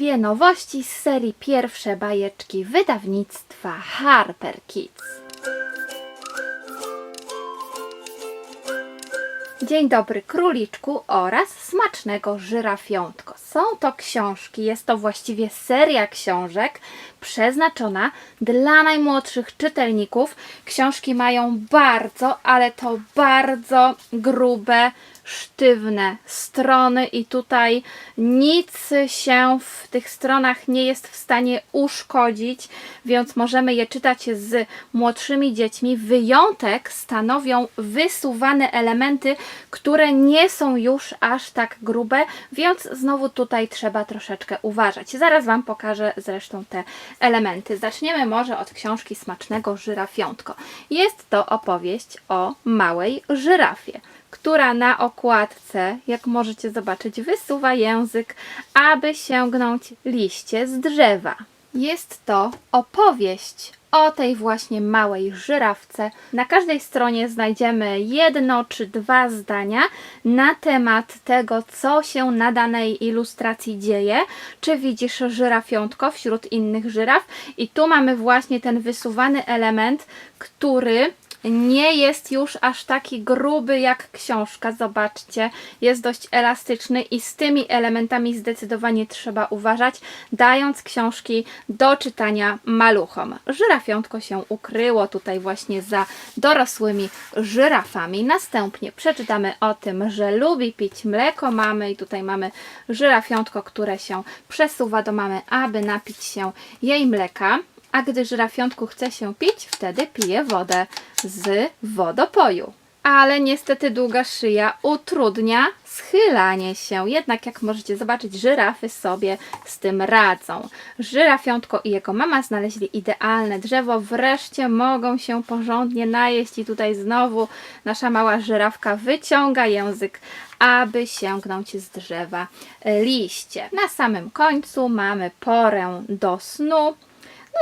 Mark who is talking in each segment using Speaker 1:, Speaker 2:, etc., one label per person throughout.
Speaker 1: dwie nowości z serii Pierwsze bajeczki wydawnictwa Harper Kids. Dzień dobry króliczku oraz smacznego żyrafiątko. Są to książki, jest to właściwie seria książek przeznaczona dla najmłodszych czytelników. Książki mają bardzo, ale to bardzo grube, sztywne strony i tutaj nic się w tych stronach nie jest w stanie uszkodzić, więc możemy je czytać z młodszymi dziećmi. Wyjątek stanowią wysuwane elementy, które nie są już aż tak grube, więc znowu tutaj trzeba troszeczkę uważać. Zaraz Wam pokażę zresztą te elementy. Zaczniemy może od książki Smacznego Żyrafiątko. Jest to opowieść o małej żyrafie która na okładce, jak możecie zobaczyć, wysuwa język, aby sięgnąć liście z drzewa. Jest to opowieść o tej właśnie małej żyrafce. Na każdej stronie znajdziemy jedno czy dwa zdania na temat tego, co się na danej ilustracji dzieje. Czy widzisz żyrafiątko wśród innych żyraf? I tu mamy właśnie ten wysuwany element, który nie jest już aż taki gruby jak książka. Zobaczcie, jest dość elastyczny i z tymi elementami zdecydowanie trzeba uważać, dając książki do czytania maluchom. Żyrafiątko się ukryło tutaj właśnie za dorosłymi żyrafami. Następnie przeczytamy o tym, że lubi pić mleko mamy i tutaj mamy żyrafiątko, które się przesuwa do mamy, aby napić się jej mleka. A gdy żyrafiątku chce się pić, wtedy pije wodę z wodopoju. Ale niestety długa szyja utrudnia schylanie się. Jednak jak możecie zobaczyć, żyrafy sobie z tym radzą. Żyrafiątko i jego mama znaleźli idealne drzewo. Wreszcie mogą się porządnie najeść i tutaj znowu nasza mała żyrafka wyciąga język, aby sięgnąć z drzewa liście. Na samym końcu mamy porę do snu.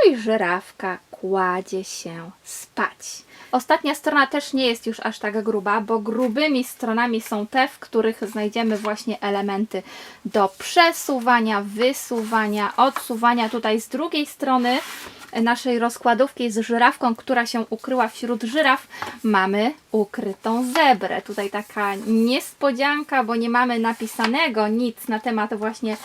Speaker 1: No i żyrafka kładzie się spać. Ostatnia strona też nie jest już aż tak gruba, bo grubymi stronami są te, w których znajdziemy właśnie elementy do przesuwania, wysuwania, odsuwania. Tutaj z drugiej strony naszej rozkładówki z żyrawką, która się ukryła wśród żyraf, mamy ukrytą zebrę. Tutaj taka niespodzianka, bo nie mamy napisanego nic na temat właśnie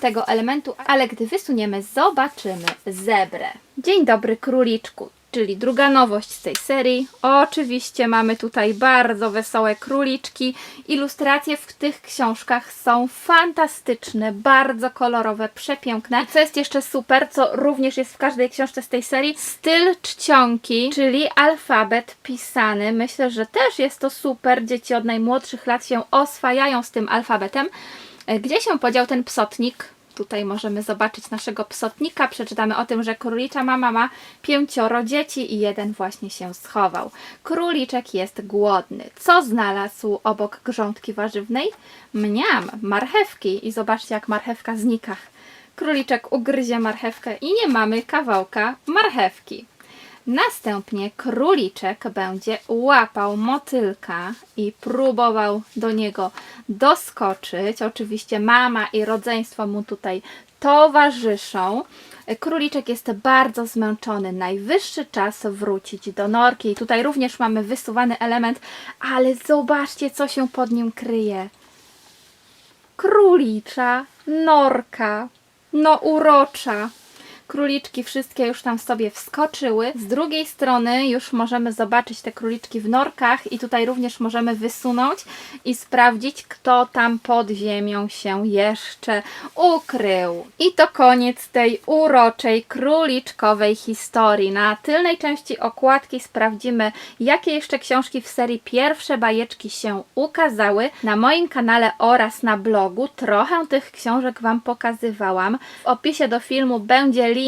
Speaker 1: tego elementu, ale gdy wysuniemy, zobaczymy zebrę. Dzień dobry króliczku, czyli druga nowość z tej serii. Oczywiście mamy tutaj bardzo wesołe króliczki. Ilustracje w tych książkach są fantastyczne, bardzo kolorowe, przepiękne. I co jest jeszcze super, co również jest w każdej książce z tej serii, styl czcionki, czyli alfabet pisany. Myślę, że też jest to super. Dzieci od najmłodszych lat się oswajają z tym alfabetem. E, Gdzie się podział ten psotnik? Tutaj możemy zobaczyć naszego psotnika. Przeczytamy o tym, że królicza mama ma pięcioro dzieci i jeden właśnie się schował. Króliczek jest głodny. Co znalazł obok grządki warzywnej? Mniam, marchewki. I zobaczcie, jak marchewka znika. Króliczek ugryzie marchewkę i nie mamy kawałka marchewki. Następnie króliczek będzie łapał motylka i próbował do niego doskoczyć. Oczywiście mama i rodzeństwo mu tutaj towarzyszą. Króliczek jest bardzo zmęczony. Najwyższy czas wrócić do norki. I tutaj również mamy wysuwany element, ale zobaczcie, co się pod nim kryje. Królicza norka. No urocza. Króliczki wszystkie już tam sobie wskoczyły. Z drugiej strony już możemy zobaczyć te króliczki w norkach i tutaj również możemy wysunąć i sprawdzić, kto tam pod ziemią się jeszcze ukrył. I to koniec tej uroczej króliczkowej historii. Na tylnej części okładki sprawdzimy, jakie jeszcze książki w serii Pierwsze bajeczki się ukazały. Na moim kanale oraz na blogu trochę tych książek Wam pokazywałam. W opisie do filmu będzie link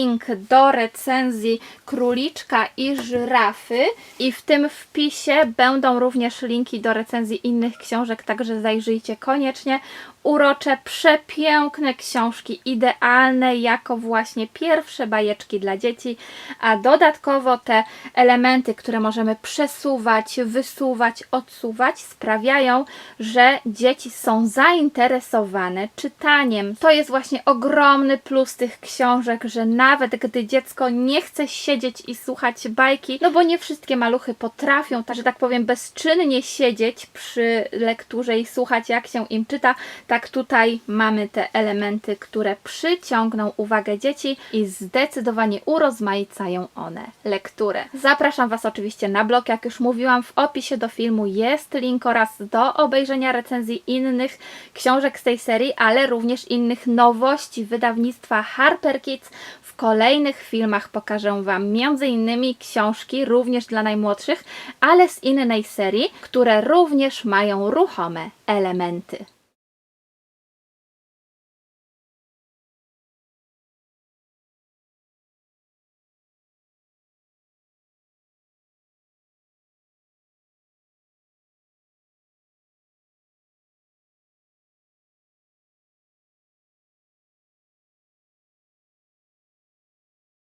Speaker 1: do recenzji Króliczka i Żyrafy i w tym wpisie będą również linki do recenzji innych książek, także zajrzyjcie koniecznie. Urocze, przepiękne książki, idealne jako właśnie pierwsze bajeczki dla dzieci, a dodatkowo te elementy, które możemy przesuwać, wysuwać, odsuwać, sprawiają, że dzieci są zainteresowane czytaniem. To jest właśnie ogromny plus tych książek, że nawet gdy dziecko nie chce siedzieć i słuchać bajki, no bo nie wszystkie maluchy potrafią, tak, że tak powiem, bezczynnie siedzieć przy lekturze i słuchać, jak się im czyta, tak tutaj mamy te elementy, które przyciągną uwagę dzieci i zdecydowanie urozmaicają one lekturę. Zapraszam Was oczywiście na blog, jak już mówiłam, w opisie do filmu jest link oraz do obejrzenia recenzji innych książek z tej serii, ale również innych nowości wydawnictwa Harper Kids. W kolejnych filmach pokażę Wam m.in. książki również dla najmłodszych, ale z innej serii, które również mają ruchome elementy.